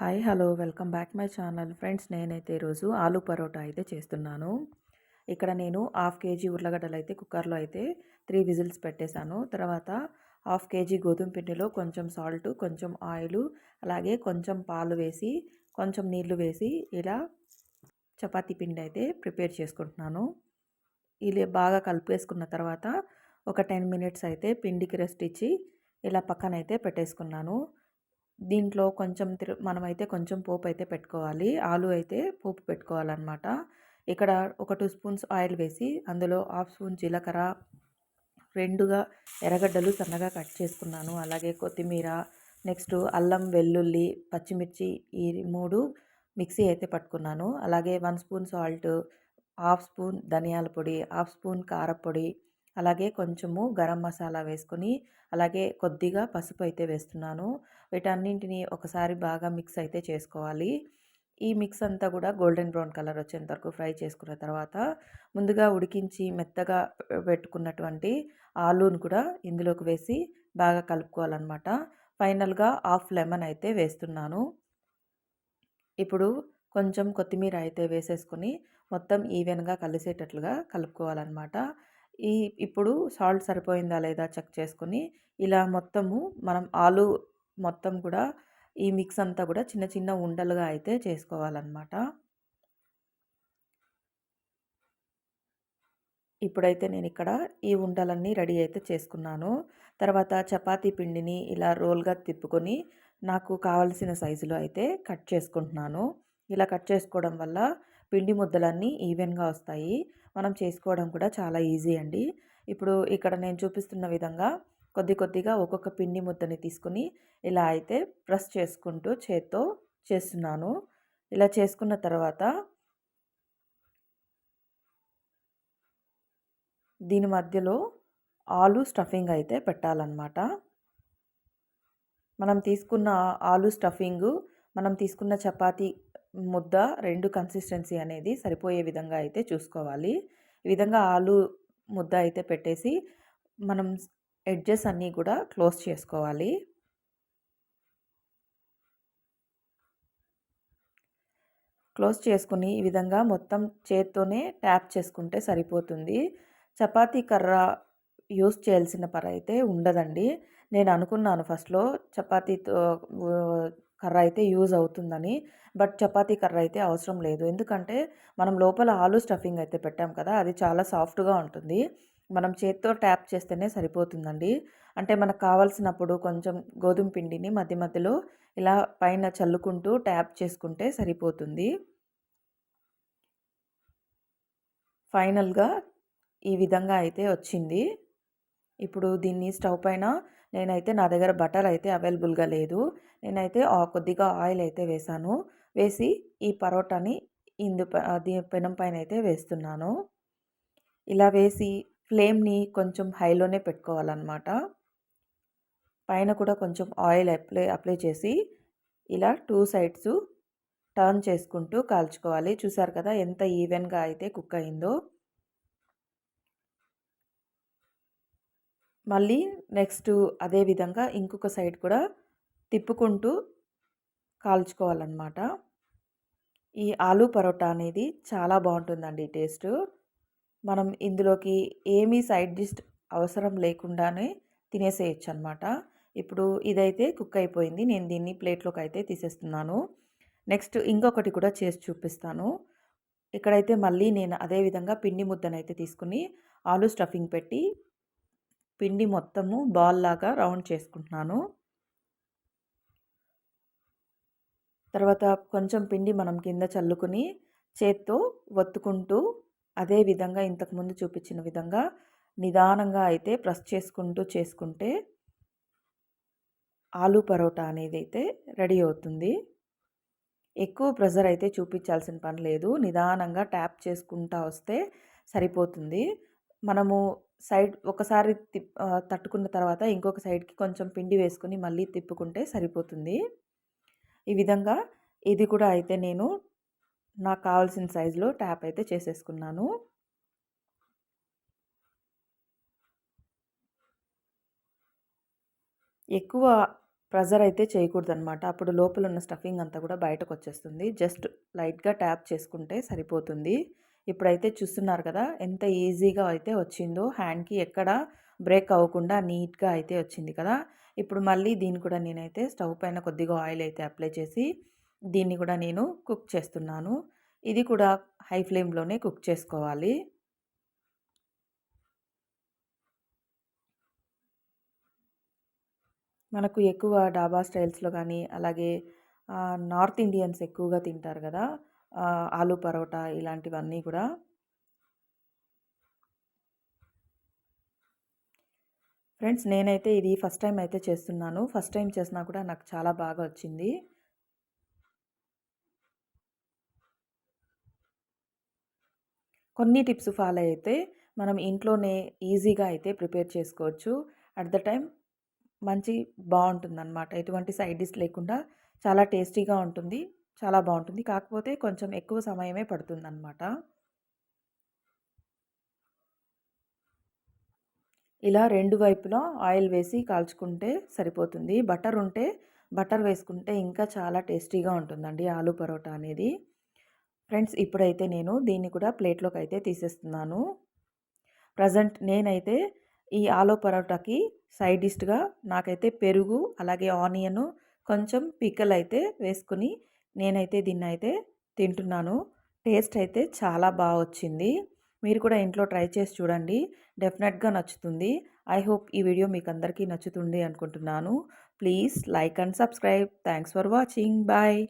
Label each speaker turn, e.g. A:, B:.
A: Hi hello welcome back my channel. Friends నేనైతే ఈరోజు ఆలూ పరోటా అయితే చేస్తున్నాను. ఇక్కడ నేను హాఫ్ కేజీ ఉర్లగడ్డలు అయితే కుక్కర్లో అయితే త్రీ విజిల్స్ పెట్టేశాను. తర్వాత హాఫ్ కేజీ గోధుమ పిండిలో కొంచెం సాల్ట్ కొంచెం ఆయిల్ అలాగే కొంచెం పాలు వేసి కొంచెం నీళ్ళు వేసి ఇలా చపాతీ పిండి అయితే ప్రిపేర్ చేసుకుంటున్నాను. ఇలా బాగా కలిపేసుకున్న తర్వాత ఒక టెన్ మినిట్స్ అయితే పిండికి రెస్ట్ ఇచ్చి ఇలా పక్కనైతే పెట్టేసుకున్నాను. దీంట్లో కొంచెం తిరు మనమైతే కొంచెం పోపు అయితే పెట్టుకోవాలి. ఆలు అయితే పోపు పెట్టుకోవాలన్నమాట. ఇక్కడ ఒక టూ స్పూన్స్ ఆయిల్ వేసి అందులో హాఫ్ స్పూన్ జీలకర్ర రెండుగా ఎర్రగడ్డలు సన్నగా కట్ చేసుకున్నాను. అలాగే కొత్తిమీర నెక్స్ట్ అల్లం వెల్లుల్లి పచ్చిమిర్చి ఈ మూడు మిక్సీ అయితే పట్టుకున్నాను. అలాగే one spoon salt half spoon ధనియాల పొడి హాఫ్ స్పూన్ కారపొడి అలాగే కొంచెము గరం మసాలా వేసుకొని అలాగే కొద్దిగా పసుపు అయితే వేస్తున్నాను. వీటన్నింటిని ఒకసారి బాగా మిక్స్ అయితే చేసుకోవాలి. ఈ మిక్స్ అంతా కూడా గోల్డెన్ బ్రౌన్ కలర్ వచ్చేంత వరకు ఫ్రై చేసుకున్న తర్వాత ముందుగా ఉడికించి మెత్తగా పెట్టుకున్నటువంటి ఆలూను కూడా ఇందులోకి వేసి బాగా కలుపుకోవాలన్నమాట. ఫైనల్గా హాఫ్ లెమన్ అయితే వేస్తున్నాను. ఇప్పుడు కొంచెం కొత్తిమీర అయితే వేసేసుకొని మొత్తం ఈవెన్గా కలిసేటట్లుగా కలుపుకోవాలన్నమాట. ఈ ఇప్పుడు సాల్ట్ సరిపోయిందా లేదా చెక్ చేసుకొని ఇలా మొత్తము మనం ఆలు మొత్తం కూడా ఈ మిక్స్ అంతా కూడా చిన్న చిన్న ఉండలుగా అయితే చేసుకోవాలన్నమాట. ఇప్పుడైతే నేను ఇక్కడ ఈ ఉండలన్నీ రెడీ అయితే చేసుకున్నాను. తర్వాత చపాతీ పిండిని ఇలా రోల్గా తిప్పుకొని నాకు కావలసిన సైజులో అయితే కట్ చేసుకుంటున్నాను. ఇలా కట్ చేసుకోవడం వల్ల పిండి ముద్దలన్నీ ఈవెన్గా వస్తాయి. మనం చేసుకోవడం కూడా చాలా ఈజీ అండి. ఇప్పుడు ఇక్కడ నేను చూపిస్తున్న విధంగా కొద్ది కొద్దిగా ఒక్కొక్క పిండి ముద్దని తీసుకుని ఇలా అయితే ప్రెస్ చేసుకుంటూ చేత్తో చేస్తున్నాను. ఇలా చేసుకున్న తర్వాత దీని మధ్యలో ఆలు స్టఫింగ్ అయితే పెట్టాలన్నమాట. మనం తీసుకున్న ఆలు స్టఫింగు మనం తీసుకున్న చపాతీ ముద్ద రెండు కన్సిస్టెన్సీ అనేది సరిపోయే విధంగా అయితే చూసుకోవాలి. ఈ విధంగా ఆలు ముద్ద అయితే పెట్టేసి మనం ఎడ్జెస్ అన్నీ కూడా క్లోజ్ చేసుకోవాలి. క్లోజ్ చేసుకుని ఈ విధంగా మొత్తం చేత్తోనే ట్యాప్ చేసుకుంటే సరిపోతుంది. చపాతీ కర్ర యూస్ చేయాల్సిన పర అయితే ఉండదండి. నేను అనుకున్నాను ఫస్ట్లో చపాతీతో కర్ర అయితే యూజ్ అవుతుందని. బట్ చపాతీ కర్ర అయితే అవసరం లేదు. ఎందుకంటే మనం లోపల ఆలు స్టఫింగ్ అయితే పెట్టాం కదా అది చాలా సాఫ్ట్గా ఉంటుంది. మనం చేత్తో ట్యాప్ చేస్తేనే సరిపోతుందండి. అంటే మనకు కావాల్సినప్పుడు కొంచెం గోధుమ పిండిని మధ్య మధ్యలో ఇలా పైన చల్లుకుంటూ ట్యాప్ చేసుకుంటే సరిపోతుంది. ఫైనల్గా ఈ విధంగా అయితే వచ్చింది. ఇప్పుడు దీన్ని స్టవ్ పైన నేనైతే నా దగ్గర బటర్ అయితే అవైలబుల్గా లేదు. నేనైతే కొద్దిగా ఆయిల్ అయితే వేసాను. వేసి ఈ పరోటాని ఇందు పెనం పైన అయితే వేస్తున్నాను. ఇలా వేసి ఫ్లేమ్ని కొంచెం హైలోనే పెట్టుకోవాలన్నమాట. పైన కూడా కొంచెం ఆయిల్ అప్లై అప్లై చేసి ఇలా టూ సైడ్స్ టర్న్ చేసుకుంటూ కాల్చుకోవాలి. చూసారు కదా ఎంత ఈవెన్గా అయితే కుక్ అయిందో. మళ్ళీ నెక్స్ట్ అదే విధంగా ఇంకొక సైడ్ కూడా తిప్పుకుంటూ కాల్చుకోవాలన్నమాట. ఈ ఆలూ పరోటా అనేది చాలా బాగుంటుందండి టేస్ట్. మనం ఇందులోకి ఏమీ సైడ్ డిష్ అవసరం లేకుండానే తినేసేయచ్చు అనమాట ఇప్పుడు ఇదైతే కుక్ అయిపోయింది. నేను దీన్ని ప్లేట్లోకి అయితే తీసేస్తున్నాను. నెక్స్ట్ ఇంకొకటి కూడా చేసి చూపిస్తాను. ఇక్కడైతే మళ్ళీ నేను అదేవిధంగా పిండి ముద్దనైతే తీసుకుని ఆలు స్టఫింగ్ పెట్టి పిండి మొత్తము బాల్ లాగా రౌండ్ చేసుకుంటున్నాను. తర్వాత కొంచెం పిండి మనం కింద చల్లుకుని చేత్తో ఒత్తుకుంటూ అదే విధంగా ఇంతకుముందు చూపించిన విధంగా నిదానంగా అయితే ప్రెస్ చేసుకుంటూ చేసుకుంటే ఆలూ పరోటా అనేది అయితే రెడీ అవుతుంది. ఎక్కువ ప్రెజర్ అయితే చూపించాల్సిన పని లేదు. నిదానంగా ట్యాప్ చేసుకుంటా వస్తే సరిపోతుంది. మనము సైడ్ ఒకసారి తిప్ తట్టుకున్న తర్వాత ఇంకొక సైడ్కి కొంచెం పిండి వేసుకుని మళ్ళీ తిప్పుకుంటే సరిపోతుంది. ఈ విధంగా ఇది కూడా అయితే నేను నాకు కావాల్సిన సైజులో ట్యాప్ అయితే చేసేసుకున్నాను. ఎక్కువ ప్రెజర్ అయితే చేయకూడదనమాట అప్పుడు లోపల ఉన్న స్టఫింగ్ అంతా కూడా బయటకు వచ్చేస్తుంది జస్ట్ లైట్గా ట్యాప్ చేసుకుంటే సరిపోతుంది. ఇప్పుడైతే చూస్తున్నారు కదా ఎంత ఈజీగా అయితే వచ్చిందో. హ్యాండ్కి ఎక్కడ బ్రేక్ అవ్వకుండా నీట్గా అయితే వచ్చింది కదా. ఇప్పుడు మళ్ళీ దీన్ని కూడా నేనైతే స్టవ్ పైన కొద్దిగా ఆయిల్ అయితే అప్లై చేసి దీన్ని కూడా నేను కుక్ చేస్తున్నాను. ఇది కూడా హై ఫ్లేమ్లోనే కుక్ చేసుకోవాలి. మనకు ఎక్కువ డాబా స్టైల్స్లో కానీ అలాగే నార్త్ ఇండియన్స్ ఎక్కువగా తింటారు కదా. ఆలు పరోటా ఇలాంటివన్నీ కూడా ఫ్రెండ్స్ నేనైతే ఇది ఫస్ట్ టైం అయితే చేస్తున్నాను. ఫస్ట్ టైం చేసినా కూడా నాకు చాలా బాగా వచ్చింది. కొన్ని టిప్స్ ఫాలో అయితే మనం ఇంట్లోనే ఈజీగా అయితే ప్రిపేర్ చేసుకోవచ్చు. అట్ ద టైం మంచి బాగుంటుందన్నమాట. ఎటువంటి సైడ్ డిష్ లేకుండా చాలా టేస్టీగా ఉంటుంది. చాలా బాగుంటుంది. కాకపోతే కొంచెం ఎక్కువ సమయమే పడుతుందన్నమాట. ఇలా రెండు వైపులా ఆయిల్ వేసి కాల్చుకుంటే సరిపోతుంది. బటర్ ఉంటే బటర్ వేసుకుంటే ఇంకా చాలా టేస్టీగా ఉంటుందండి ఆలు పరోటా అనేది. ఫ్రెండ్స్ ఇప్పుడైతే నేను దీన్ని కూడా ప్లేట్లోకి అయితే తీసేస్తున్నాను. ప్రజెంట్ నేనైతే ఈ ఆలు పరోటాకి సైడ్ డిష్గా నాకైతే పెరుగు అలాగే ఆనియను కొంచెం పిక్కలు అయితే వేసుకుని నేనైతే దీన్ని అయితే తింటున్నాను. టేస్ట్ అయితే చాలా బాగా వచ్చింది మీరు కూడా ఇంట్లో ట్రై చేసి చూడండి. డెఫినెట్గా నచ్చుతుంది. ఐ హోప్ ఈ వీడియో మీకు అందరికీ నచ్చుతుంది అనుకుంటున్నాను. Please like and subscribe. Thanks for watching. Bye.